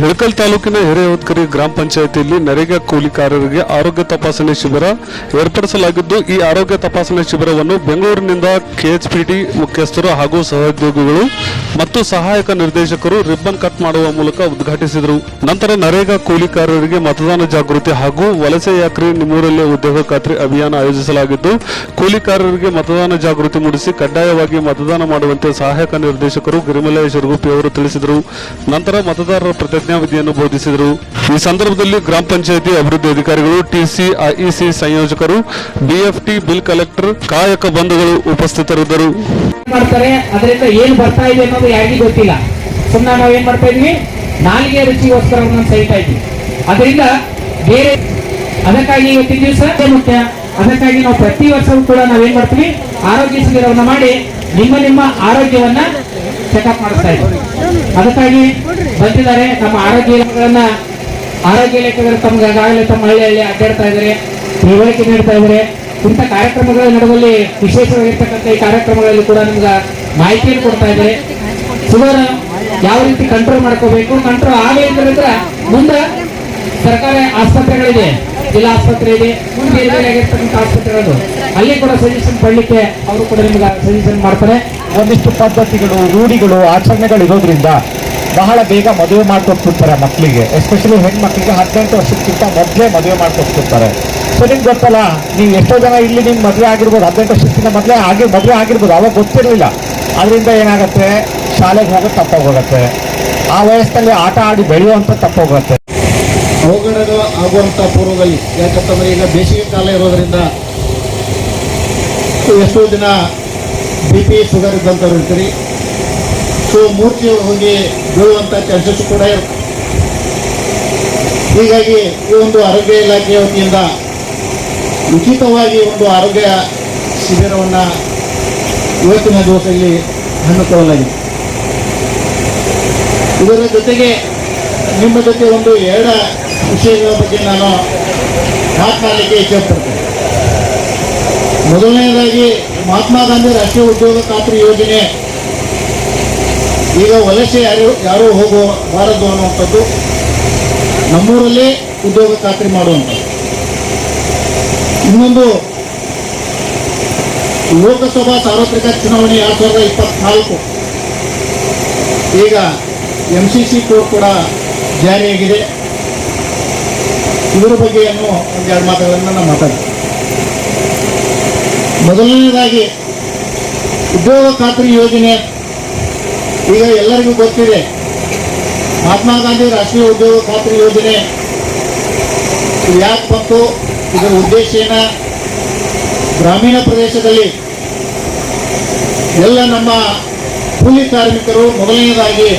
ಇಳಕಲ್ ತಾಲೂಕಿನ ಹಿರೇಹೊತ್ಕರಿ ಗ್ರಾಮ ಪಂಚಾಯಿತಿಯಲ್ಲಿ ನರೇಗಾ ಕೂಲಿಕಾರರಿಗೆ ಆರೋಗ್ಯ ತಪಾಸಣೆ ಶಿಬಿರ ಏರ್ಪಡಿಸಲಾಗಿದ್ದು, ಈ ಆರೋಗ್ಯ ತಪಾಸಣೆ ಶಿಬಿರವನ್ನು ಬೆಂಗಳೂರಿನಿಂದ ಕೆಎಚ್ಪಿಟಿ ಮುಖ್ಯಸ್ಥರು ಹಾಗೂ ಸಹೋದ್ಯೋಗಿಗಳು ಮತ್ತು ಸಹಾಯಕ ನಿರ್ದೇಶಕರು ರಿಬ್ಬನ್ ಕಟ್ ಮಾಡುವ ಮೂಲಕ ಉದ್ಘಾಟಿಸಿದರು. ನಂತರ ನರೇಗಾ ಕೂಲಿಕಾರರಿಗೆ ಮತದಾನ ಜಾಗೃತಿ ಹಾಗೂ ವಲಸೆ ಯಾತ್ರಿ ನಿಮ್ಮೂರಲ್ಲೇ ಉದ್ಯೋಗ ಖಾತ್ರಿ ಅಭಿಯಾನ ಆಯೋಜಿಸಲಾಗಿದ್ದು, ಕೂಲಿಕಾರರಿಗೆ ಮತದಾನ ಜಾಗೃತಿ ಮೂಡಿಸಿ ಕಡ್ಡಾಯವಾಗಿ ಮತದಾನ ಮಾಡುವಂತೆ ಸಹಾಯಕ ನಿರ್ದೇಶಕರು ಗಿರಿಮಲಯ ಅವರು ತಿಳಿಸಿದರು. ನಂತರ ಮತದಾರರ ಪ್ರತಿಜ್ಞಾವಿಧಿಯನ್ನು ಬೋಧಿಸಿದರು. ಈ ಸಂದರ್ಭದಲ್ಲಿ ಗ್ರಾಮ ಪಂಚಾಯಿತಿ ಅಭಿವೃದ್ಧಿ ಅಧಿಕಾರಿಗಳು T C I E C ಸಂಯೋಜಕರು B F T bill collector, ಕಾಯಕ ಬಂಧುಗಳು ಉಪಸ್ಥಿತರಿದ್ದರು. ಮಾಡ್ತಾರೆ? ಅದರಿಂದ ಏನ್ ಬರ್ತಾ ಇದೆ ಅನ್ನೋದು ಯಾರಿಗೂ ಗೊತ್ತಿಲ್ಲ. ಸುಮ್ಮನೆ ನಾವು ಮಾಡ್ತಾ ಇದ್ವಿ? ನಾಲಿಗೆ ರುಚಿಗೋಸ್ಕರ ಸಹಿತಾ ಇದ್ವಿ. ಅದರಿಂದ ಬೇರೆ ಅದಕ್ಕಾಗಿ ಇವತ್ತಿನ ದಿವಸ ಮುಖ್ಯ. ಅದಕ್ಕಾಗಿ ನಾವು ಪ್ರತಿ ವರ್ಷವೂ ಕೂಡ ನಾವೇನ್ ಮಾಡ್ತೀವಿ? ಆರೋಗ್ಯ ಶಿಬಿರವನ್ನ ಮಾಡಿ ನಿಮ್ಮ ನಿಮ್ಮ ಆರೋಗ್ಯವನ್ನ ಚೆಕಪ್ ಮಾಡಿಸ್ತಾ ಇದ್ದೀವಿ ಅದಕ್ಕಾಗಿ ಬಂದಿದ್ದಾರೆ. ನಮ್ಮ ಆರೋಗ್ಯ ಇಲಾಖೆಗಳನ್ನ, ಆರೋಗ್ಯ ಇಲಾಖೆಗಳು ತಮ್ಗೆ ಈಗಾಗಲೇ ತಮ್ಮ ಹಳ್ಳಿಯಲ್ಲಿ ಅಡ್ಡಾಡ್ತಾ ಇದ್ದಾರೆ, ತಿಳುವಳಿಕೆ ನೀಡ್ತಾ ಇದ್ದಾರೆ. ಇಂಥ ಕಾರ್ಯಕ್ರಮಗಳ ನಡುವಲ್ಲಿ ವಿಶೇಷವಾಗಿರ್ತಕ್ಕಂಥ ಈ ಕಾರ್ಯಕ್ರಮಗಳಲ್ಲಿ ಕೂಡ ನಮ್ಗೆ ಮಾಹಿತಿಯನ್ನು ಕೊಡ್ತಾ ಇದ್ದಾರೆ. ಸುಮಾರು ಯಾವ ರೀತಿ ಕಂಟ್ರೋಲ್ ಮಾಡ್ಕೋಬೇಕು? ಕಂಟ್ರೋಲ್ ಆಗಲಿದ್ರೆ ಮುಂದೆ ಸರ್ಕಾರಿ ಆಸ್ಪತ್ರೆಗಳಿದೆ. ಜಿಲ್ಲಾ ಆಸ್ಪತ್ರೆ ಇದೆ. ಬೇರೆ ಬೇರೆ ಆಗಿರ್ತಕ್ಕಂಥ ಆಸ್ಪತ್ರೆಗಳು ಅಲ್ಲಿ ಕೂಡ ಸಜೆಷನ್ ಪಡ್ಲಿಕ್ಕೆ ಅವರು ಕೂಡ ನಿಮ್ಗೆ ಸಜೆಷನ್ ಮಾಡ್ತಾರೆ. ಒಂದಿಷ್ಟು ಪದ್ಧತಿಗಳು, ರೂಢಿಗಳು, ಆಚರಣೆಗಳು ಇರೋದ್ರಿಂದ ಬಹಳ ಬೇಗ ಮದುವೆ ಮಾಡ್ಕೊಟ್ಬಿಡ್ತಾರೆ ಮಕ್ಕಳಿಗೆ. ಎಸ್ಪೆಷಲಿ ಹೆಣ್ಮಕ್ಳಿಗೆ ಹದಿನೆಂಟು ವರ್ಷಕ್ಕಿಂತ ಮೊದಲೇ ಮದುವೆ ಮಾಡ್ಕೊಟ್ಬಿಡ್ತಾರೆ. ಸೊ ನಿಮ್ಗೆ ಗೊತ್ತಲ್ಲ, ನೀವು ಎಷ್ಟೋ ಜನ ಇಲ್ಲಿ ನಿಮ್ಗೆ ಮದುವೆ ಆಗಿರ್ಬೋದು, ಹದಿನೆಂಟು ವರ್ಷಕ್ಕಿಂತ ಮೊದಲೇ ಆಗಿ ಮದುವೆ ಆಗಿರ್ಬೋದು, ಅವಾಗ ಗೊತ್ತಿರಲಿಲ್ಲ. ಅದರಿಂದ ಏನಾಗುತ್ತೆ? ಶಾಲೆಗೆ ಹೋಗೋದು ತಪ್ಪೋಗುತ್ತೆ ಆ ವಯಸ್ಸಲ್ಲಿ ಆಟ ಆಡಿ ಬೆಳೆಯುವಂಥ ತಪ್ಪೋಗುತ್ತೆ ಅವಘಡ ಆಗುವಂಥ ಪೂರ್ವದಲ್ಲಿ, ಯಾಕಂತಂದರೆ ಈಗ ಬೇಸಿಗೆ ಕಾಲ ಇರೋದರಿಂದ ಎಷ್ಟೋ ದಿನ ಬಿ ಪಿ ಶುಗರ್ ಇದ್ದಂಥವ್ರು ಇರ್ತೀರಿ. ಸೊ ಮೂರ್ತಿ ಹೋಗಿ ಬೀಳುವಂಥ ಚಾನ್ಸಸ್ ಕೂಡ ಇರುತ್ತೆ ಹೀಗಾಗಿ ಈ ಒಂದು ಆರೋಗ್ಯ ಇಲಾಖೆಯ ವತಿಯಿಂದ ಉಚಿತವಾಗಿ ಒಂದು ಆರೋಗ್ಯ ಶಿಬಿರವನ್ನು ಇವತ್ತಿನ ದಿವಸ ಇಲ್ಲಿ ಹಮ್ಮಿಕೊಳ್ಳಲಾಗಿದೆ. ಇದರ ಜೊತೆಗೆ ನಿಮ್ಮ ಜೊತೆ ಒಂದು ಎರಡು ವಿಷಯಗಳ ಬಗ್ಗೆ ನಾನು ಮಾತನಾಡಲಿಕ್ಕೆ ಇಚ್ಛೆಪಡ್ತೇನೆ ಮೊದಲನೆಯದಾಗಿ ಮಹಾತ್ಮ ಗಾಂಧಿ ರಾಷ್ಟ್ರೀಯ ಉದ್ಯೋಗ ಖಾತ್ರಿ ಯೋಜನೆ ಈಗ ವಲಸೆ ಯಾರು ಯಾರೂ ಹೋಗಬಾರದು ಅನ್ನುವಂಥದ್ದು ನಮ್ಮೂರಲ್ಲೇ ಉದ್ಯೋಗ ಖಾತ್ರಿ ಮಾಡುವಂಥದ್ದು. ಇನ್ನೊಂದು, ಲೋಕಸಭಾ ಸಾರ್ವತ್ರಿಕ ಚುನಾವಣೆ ಎರಡು ಸಾವಿರದ ಇಪ್ಪತ್ನಾಲ್ಕು. ಈಗ ಎಂ ಸಿ ಸಿ ಕೋಡ್ ಕೂಡ ಜಾರಿಯಾಗಿದೆ. ಇದರ ಬಗ್ಗೆ ಏನು ಒಂದೆರಡು ಮಾತುಗಳನ್ನು ನಾನು ಮಾತಾಡಿ ಮೊದಲನೇದಾಗಿ, ಉದ್ಯೋಗ ಖಾತ್ರಿ ಯೋಜನೆ ಈಗ ಎಲ್ಲರಿಗೂ ಗೊತ್ತಿದೆ, ಮಹಾತ್ಮ ಗಾಂಧಿ ರಾಷ್ಟ್ರೀಯ ಉದ್ಯೋಗ ಖಾತ್ರಿ ಯೋಜನೆ. ಯಾಕೆ ಬಂತು? ಇದರ ಉದ್ದೇಶ ಏನ? ಗ್ರಾಮೀಣ ಪ್ರದೇಶದಲ್ಲಿ ಎಲ್ಲ ನಮ್ಮ ಕೂಲಿ ಕಾರ್ಮಿಕರು ಮೊದಲನೇದಾಗಿ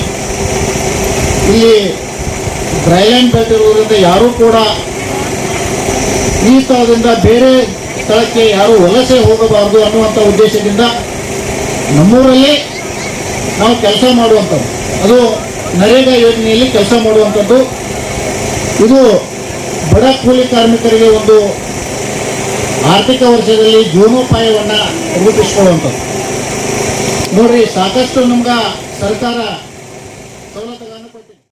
ಇಲ್ಲಿ ಡ್ರೈಲ್ಯಾಂಡ್ ಬೆಲ್ಟ್ ಇರುವುದರಿಂದ ಯಾರೂ ಕೂಡ ಈ ಸ್ಥಳದಿಂದ ಬೇರೆ ಸ್ಥಳಕ್ಕೆ ಯಾರು ವಲಸೆ ಹೋಗಬಾರದು ಅನ್ನುವಂಥ ಉದ್ದೇಶದಿಂದ ನಮ್ಮೂರಲ್ಲಿ ನಾವು ಕೆಲಸ ಮಾಡುವಂಥದ್ದು. ಅದು ನರೇಗಾ ಯೋಜನೆಯಲ್ಲಿ ಕೆಲಸ ಮಾಡುವಂಥದ್ದು. ಇದು ಬಡ ಕೂಲಿ ಕಾರ್ಮಿಕರಿಗೆ ಒಂದು ಆರ್ಥಿಕ ವರ್ಷದಲ್ಲಿ ಜೀವನೋಪಾಯವನ್ನು ರೂಪಿಸ್ಕೊಳ್ಳುವಂಥದ್ದು. ನೋಡ್ರಿ, ಸಾಕಷ್ಟು ನಮ್ಗೆ ಸರ್ಕಾರ